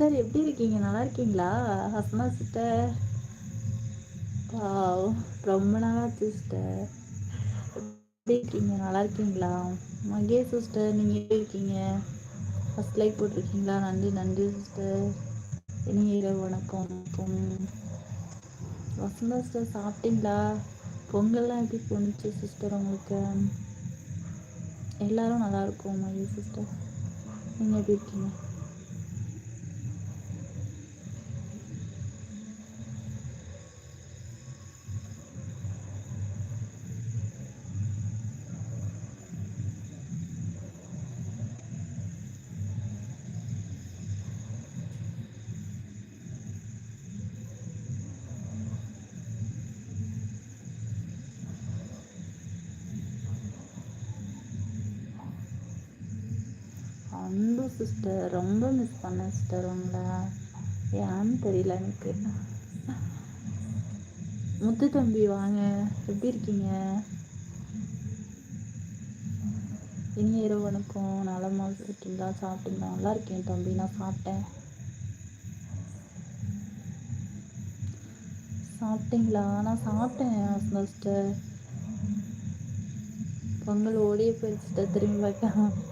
Sister எப்படி இருக்கீங்க? நல்லா இருக்கீங்களா? ஹஸ்மா சிஸ்டர்? வாவ் ரொம்ப நல்லா சிஸ்டர். எப்படி இருக்கீங்க? நல்லா இருக்கீங்களா? மகேஷ் சிஸ்டர் நீங்கள் எப்படி இருக்கீங்க? ஃபர்ஸ்ட் லைக் போட்டிருக்கீங்களா? நன்றி நன்றி சிஸ்டர். இனி இரவு வணக்கம். வணக்கம். வசந்தா சிஸ்டர் சாப்பிட்டீங்களா? பொங்கல்லாம் எப்படி போணுச்சு சிஸ்டர் உங்களுக்கு? எல்லாரும் நல்லா இருக்கோம் மகேஷ் சிஸ்டர். நீங்கள் எப்படி இருக்கீங்க? சிஸ்டர் ரொம்ப மிஸ் பண்ணேன் சிஸ்டர் உங்களை. ஏன்னு தெரியல எனக்கு. முத்து தம்பி வாங்க. எப்படி இருக்கீங்க? இனி இரவு வணக்கம். நலமா இருக்கீங்களா சாப்பிட்டீங்களா? நல்லா இருக்கேன் தம்பி. நான் சாப்பிட்டேன். சாப்பிட்டீங்களா? நான் சாப்பிட்டேன் சிஸ்டர் பொங்கல் ஓடியே போயிடுச்சு திரும்பி பார்க்க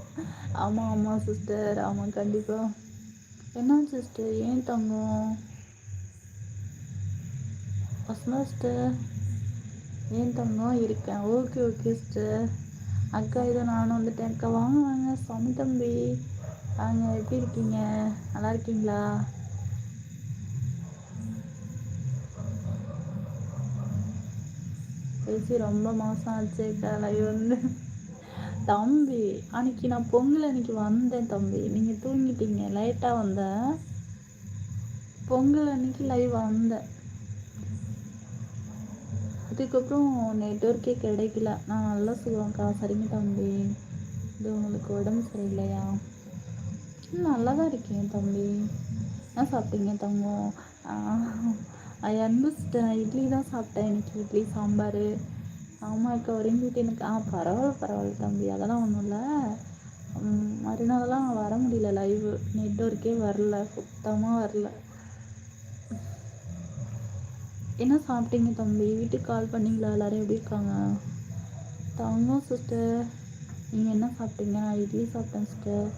ஆமாம் ஆமாம் சிஸ்டர் ஆமாம் கண்டிப்பாக என்ன சிஸ்டர் ஏன் தங்கம்? வசந்தா சிஸ்டர் ஏன் தங்கம்? இருக்கேன். ஓகே ஓகே சிஸ்டர் அக்கா இதோ நானும் வந்துட்டேன். அக்கா வாங்க வாங்க. சாமி தம்பி. வாங்க எப்படி இருக்கீங்க? நல்லா இருக்கீங்களா? பேசி ரொம்ப மாதம் ஆச்சு லைவ் வந்து தம்பி அன்னைக்கு நான் பொங்கல் அன்னைக்கு வந்தேன் தம்பி. நீங்கள் தூங்கிட்டீங்க லேட்டாக வந்தேன் பொங்கல் அன்னைக்கு லைவ் வந்தேன் அதுக்கப்புறம் நெட்ஒர்க்கே கிடைக்கல. நான் நல்லா சொல்லுவேன்க்கா சரிங்க தம்பி. இது உங்களுக்கு உடம்பு சரியில்லையா? நல்லா தான் இருக்கேன் தம்பி. என்ன சாப்பிட்டீங்க தங்கம்? அன்பு இட்லி தான் சாப்பிட்டேன் இன்னைக்கு. இட்லி சாம்பார். ஆமாம் அக்கா ஒரேங்கிட்டு எனக்கு ஆ பரவாயில்ல பரவாயில்ல தம்பி. அதெல்லாம் ஒன்றும் இல்லை. மறுநாள்லாம் வர முடியல லைவு நெட்ஒர்க்கே வரல சுத்தமாக வரல. என்ன சாப்பிட்டீங்க தம்பி? வீட்டுக்கு கால் பண்ணிங்களா? எல்லோரும் எப்படி இருக்காங்க? தங்கம் சிஸ்டர் நீங்கள் என்ன சாப்பிட்டீங்க? நான் இட்லி சாப்பிட்டேன் சிஸ்டர்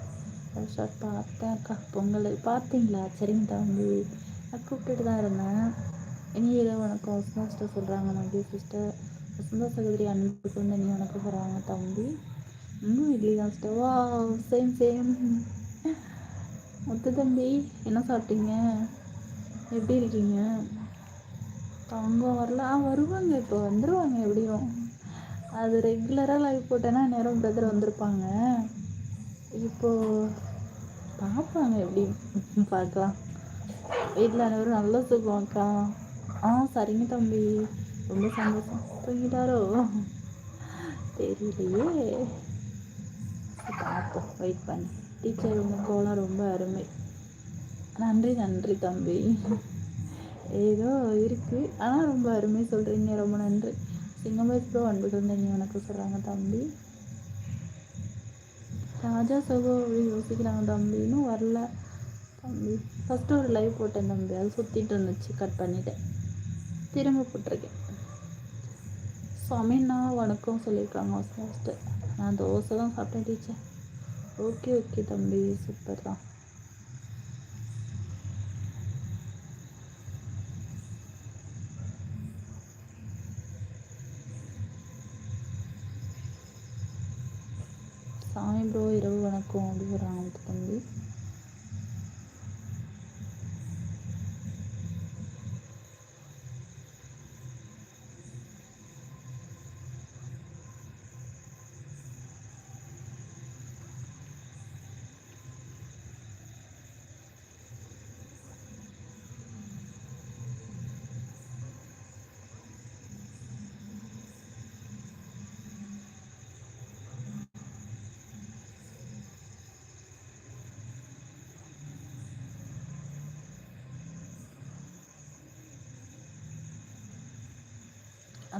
ஷார்ட் பார்த்தேன் அக்கா பொங்கல். பார்த்தீங்களா? சரிங்க தம்பி. நான் கூப்பிட்டுட்டு தான் இருந்தேன். இனி இரவு வணக்கம் வசந்தா சிஸ்டர் சொல்கிறாங்க மதிய சிஸ்டர் வசந்தா சகோதரி அன்பு வந்து நீ வணக்கம் வராங்க தம்பி. இன்னும் இட்லி தான் ஸ்டவா சேம் சேம் மொத்த தம்பி என்ன சாப்பிட்டீங்க? எப்படி இருக்கீங்க? தங்கம் வரல. ஆ வருவாங்க இப்போ வந்துடுவாங்க எப்படியும் அது ரெகுலராக லைவ் போட்டேன்னா நேரம் பிரதர் வந்திருப்பாங்க. இப்போது பார்ப்பாங்க எப்படி? பார்க்கலாம். வீட்டில் அனைவரும் நல்ல சுகம் அக்கா ஆ சரிங்க தம்பி. ரொம்ப சந்தோஷம். தூங்கிட்டாரோ தெரியலையே. பார்ப்போம். வெயிட் பண்ணி. டீச்சர் உங்கள் கோலம் ரொம்ப அருமை. நன்றி நன்றி தம்பி. ஏதோ இருக்குது ஆனால் ரொம்ப அருமை சொல்கிறீங்க ரொம்ப நன்றி. சிங்கம்பேஸ் ப்ரோ அன்பு குழந்தைங்க வணக்கம் சொல்கிறாங்க தம்பி. ராஜா சகோ அப்படி யோசிக்கிறாங்க தம்பி. இன்னும் வரல தம்பி. ஃபஸ்ட்டு ஒரு லைவ் போட்டேன் தம்பி. அது சுற்றிட்டு இருந்துச்சு. கட் பண்ணிட்டேன். திரும்ப போட்டிருக்கேன். சமையல்னா வணக்கம் சொல்லியிருக்காங்க ஃபஸ்ட்டு நான் தோசை தான் சாப்பிட்டேன் டீச்சர் ஓகே ஓகே தம்பி. சூப்பர் தான். சாமி ப்ரோ இரவு வணக்கம். அப்படி வராங்க தம்பி.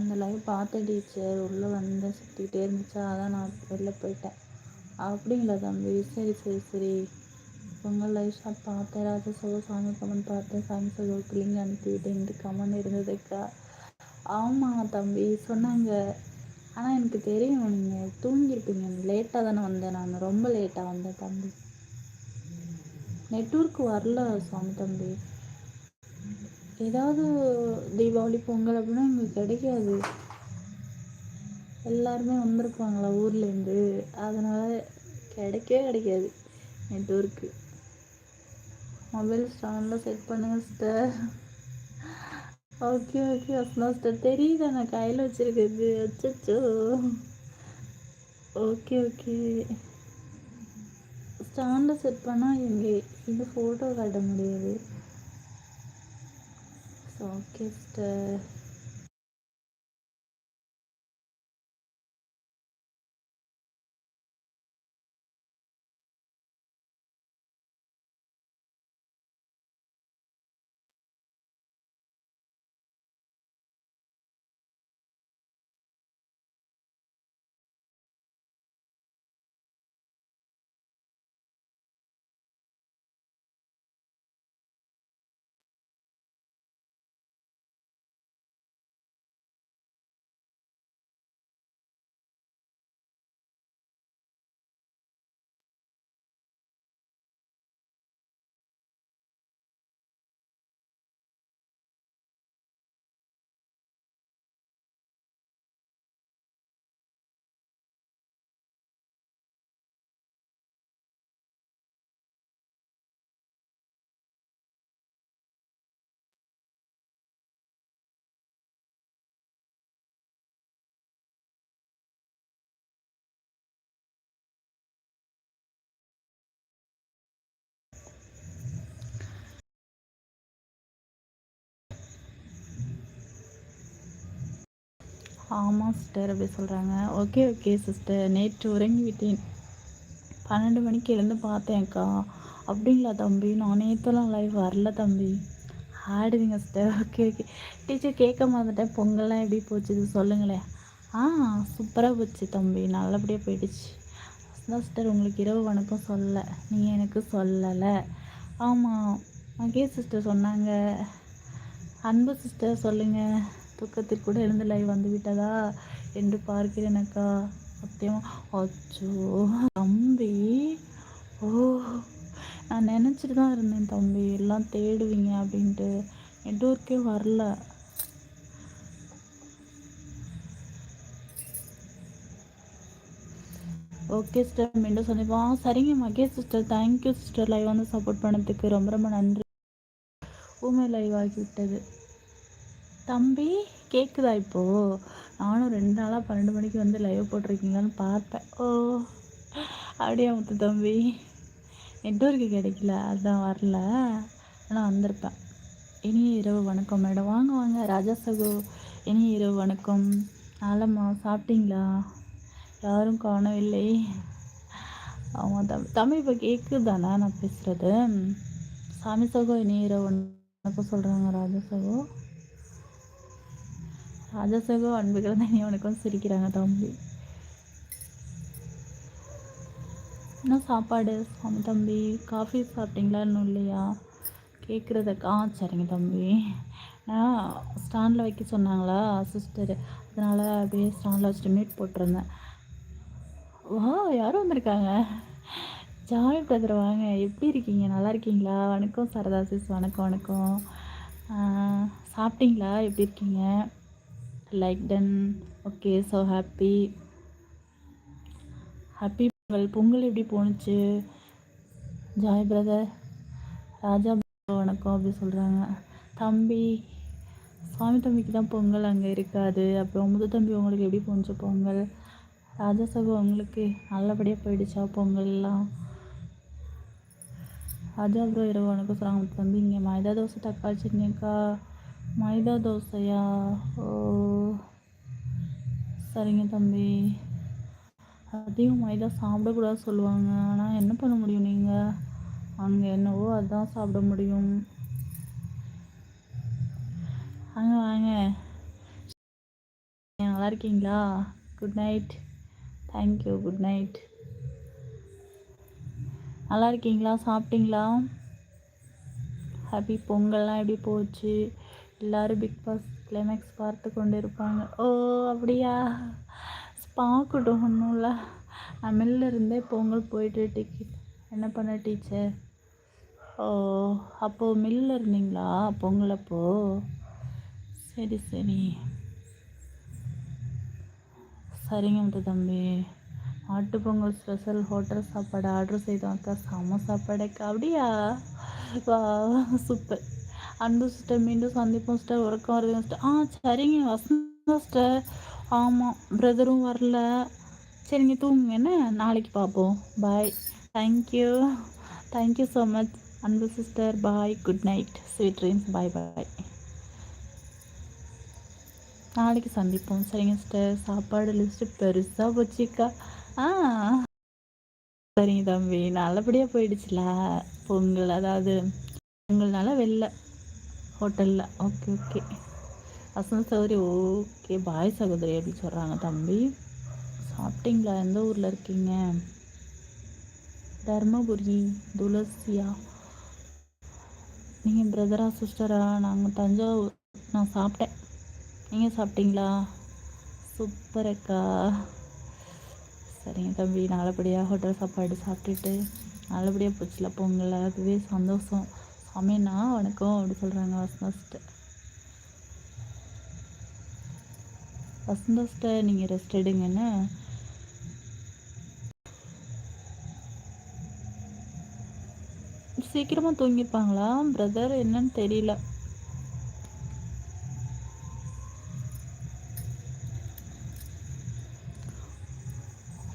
அந்த லைவ் பார்த்தேன் டீச்சர் உள்ளே வந்து சுற்றிக்கிட்டே இருந்துச்சா. அதான் நான் வெளில போயிட்டேன். அப்படிங்களா தம்பி. சரி சரி சரி. உங்கள் லைவ் ஷாப் பார்த்தேன் ராஜா சோழ சாமி கமெண்ட் பார்த்தேன் சாமி சோழருக்கு அனுப்பிவிட்டு அனுப்பிவிட்டேன் கமெண்ட் இருந்ததுக்கா? ஆமாம் தம்பி சொன்னாங்க. ஆனால் எனக்கு தெரியும் நீங்கள் தூங்கியிருப்பீங்க. லேட்டாக தானே வந்தேன் நான். ரொம்ப லேட்டாக வந்தேன் தம்பி. நெட்ஒர்க் வரல சாமி தம்பி. ஏதாவது தீபாவளி பொங்கல் அப்படின்னா எங்களுக்கு கிடைக்காது. எல்லாருமே வந்திருப்பாங்களா ஊர்லேருந்து? அதனால் கிடைக்கவே கிடைக்காது நெட்ஒர்க்கு மொபைல் ஸ்டாண்டில் செட் பண்ணுங்கள் sister. Okay okay Asma sister. தெரியுதா நான் கையில் வச்சுருக்கிறது? அச்சோ ஓகே ஓகே. ஸ்டாண்டில் செட் பண்ணால் எங்கே இந்த ஃபோட்டோ காட்ட முடியாது. ஓகே ஆமாம் சிஸ்டர் அப்படி சொல்கிறாங்க ஓகே ஓகே சிஸ்டர் நேற்று உறங்கி விட்டேன் பன்னெண்டு மணிக்கு எழுந்து பார்த்தேன்க்கா அப்படிங்களா தம்பி? நான் நேற்றுலாம் லைவ் வரல தம்பி. ஆடுவீங்க சிஸ்டர் ஓகே ஓகே டீச்சர் கேட்க மறந்துட்டேன். பொங்கல்லாம் எப்படி போச்சு சொல்லுங்களேன். ஆ சூப்பராக போச்சு தம்பி. நல்லபடியாக போயிடுச்சு. தான் சிஸ்டர் உங்களுக்கு இரவு வணக்கம் சொல்ல நீங்கள் எனக்கு சொல்லலை. ஆமாம் மகேஷ் சிஸ்டர் சொன்னாங்க. அன்பு சிஸ்டர் சொல்லுங்கள் தூக்கத்தில் கூட எழுந்து லைவ் வந்து விட்டதா என்று பார்க்கிறேன் அக்கா சத்தியமாக அச்சோ தம்பி. ஓ நான் நினச்சிட்டு தான் இருந்தேன் தம்பி. எல்லாம் தேடுவீங்க அப்படின்ட்டு. நெட்ஒர்க்கே வரல. ஓகே சிஸ்டர் மீண்டும் சந்திப்போம். சரிங்க Mahesh sister thank you sister live வந்து சப்போர்ட் பண்ணதுக்கு ரொம்ப ரொம்ப நன்றி. ஊமை லைவ் ஆகிவிட்டது. தம்பி கேட்குதா இப்போது நானும் ரெண்டு நாளாக பன்னெண்டு மணிக்கு வந்து லைவ் போட்டிருக்கீங்களான்னு பார்ப்பேன் ஓ அப்படியே முத்து தம்பி? நெட்ஒர்க்கு கிடைக்கல அதுதான் வரல. ஆனால் வந்திருப்பேன். இனிய இரவு வணக்கம். மேடம் வாங்க வாங்க. ராஜா சகோ இனிய இரவு வணக்கம். ஆலம்மா சாப்பிட்டீங்களா? யாரும் காணவில்லை. ஆமாம் தம்பி. தம்பி இப்போ கேட்குதாண்ணா நான் பேசுகிறது சாமி சகோ இனிய இரவு வணக்கம் சொல்கிறாங்க ராஜா சகோ. ராஜசகோ அன்புகள் தான் உனக்கும் சிரிக்கிறாங்க தம்பி. என்ன சாப்பாடு? சாமி தம்பி காஃபி சாப்பிட்டீங்களா இன்னும் இல்லையா? கேட்குறத சரிங்க தம்பி. ஸ்டாண்டில் வைக்க சொன்னாங்களா சிஸ்டர் அதனால் அப்படியே ஸ்டாண்டில் வச்சுட்டு மீட் போட்டிருந்தேன். வா யாரும் வந்திருக்காங்க? ஜாலி பிரதர் வாங்க. எப்படி இருக்கீங்க? நல்லா இருக்கீங்களா? வணக்கம் சரதா சிஸ் வணக்கம் வணக்கம். சாப்பிட்டீங்களா? எப்படி இருக்கீங்க? Like done okay so happy happy Pongal Pongal எப்படி போணுச்சு? ஜாய் பிரதர் ராஜா வணக்கம் அப்படி சொல்கிறாங்க தம்பி சுவாமி தம்பிக்கு தான் பொங்கல் அங்கே இருக்காது. அப்புறம் முது தம்பி உங்களுக்கு எப்படி போணுச்சு பொங்கல்? ராஜா உங்களுக்கு நல்லபடியாக போயிடுச்சா பொங்கல்லாம் ராஜா ப்ரோ இரவு வணக்கம் சொல்கிறாங்க தம்பி இங்கே மைதா தோசை தக்காளி சட்னிக்கா? மைதா தோசையா? ஓ சரிங்க தம்பி. அதிகம் மைதா சாப்பிடக்கூடாது சொல்லுவாங்க. ஆனால் என்ன பண்ண முடியும் நீங்கள் அங்கே என்னவோ அதுதான் சாப்பிட முடியும். வாங்க வாங்க. நல்லா இருக்கீங்களா? Good night thank you good night நல்லா இருக்கீங்களா? சாப்பிட்டீங்களா? ஹாப்பி பொங்கல்லாம் எப்படி போச்சு? எல்லோரும் பிக் பாஸ் கிளைமேக்ஸ் பார்த்து கொண்டு இருப்பாங்க ஓ அப்படியா? பார்க்கட்டும் ஒன்றும் இல்லை நான் இருந்தே பொங்கல் போயிட்டு டிக்கெட் என்ன பண்ண டீச்சர் ஓ அப்போது மில்லில் இருந்தீங்களா? பொங்கல் அப்போது சரி சரி. சரிங்க முத்து தம்பி. மாட்டு பொங்கல் ஸ்பெஷல் ஹோட்டல் சாப்பாடு ஆர்டர் செய்தோம் அக்கா. செம்ம சாப்பாடுக்கு அப்படியா? வா சூப்பர். அன்பு சிஸ்டர் மீண்டும் சந்திப்போம் சிஸ்டர் உறக்கம் வருது சிஸ்டர் ஆ சரிங்க. வசந்தா சிஸ்டர் ஆமாம் பிரதரும் வரல. சரிங்க தூங்குங்க. என்ன? நாளைக்கு பார்ப்போம் bye thank you thank you so much Anbu sister bye good night sweet dreams bye bye நாளைக்கு சந்திப்போம். சரிங்க சிஸ்டர் சாப்பாடு லிஸ்ட்டு பெருசாக போச்சுக்கா. ஆ. சரிங்க தம்பி. நல்லபடியாக போயிடுச்சுல. பொங்கல் அதாவது பொங்கல்னால வெளில ஹோட்டலில். Okay okay. Vasantha Sowri okay. பாய் சகோதரி அப்படின்னு சொல்கிறாங்க தம்பி. சாப்பிட்டீங்களா? எந்த ஊரில் இருக்கீங்க? தர்மபுரி துளசியா? நீங்கள் பிரதரா சிஸ்டரா நாங்கள் தஞ்சாவூர். நான் சாப்பிட்டேன். நீங்கள் சாப்பிட்டீங்களா? சூப்பர் அக்கா. சரிங்க தம்பி. நல்லபடியாக ஹோட்டல் சாப்பாடு சாப்பிட்டுட்டு நல்லபடியாக போச்சுல பொங்கல். அதுவே சந்தோஷம். சாமிண்ணா வணக்கம் அப்படி சொல்கிறாங்க வசந்தாஸ்ட்ட வசந்தாஸ்ட்ட நீங்கள் ரெஸ்ட் எடுங்கன்னு சீக்கிரமாக தூங்கியிருப்பாங்களா பிரதர் என்னன்னு தெரியல.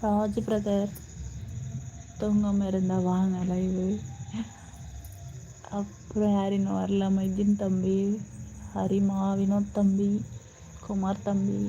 ராஜ் பிரதர் தூங்காமல் இருந்தால் வாங்க லைவு அப்புறம் யார் இன்னும் வரல? மைதீன் தம்பி ஹரிமா வினோத் தம்பி குமார் தம்பி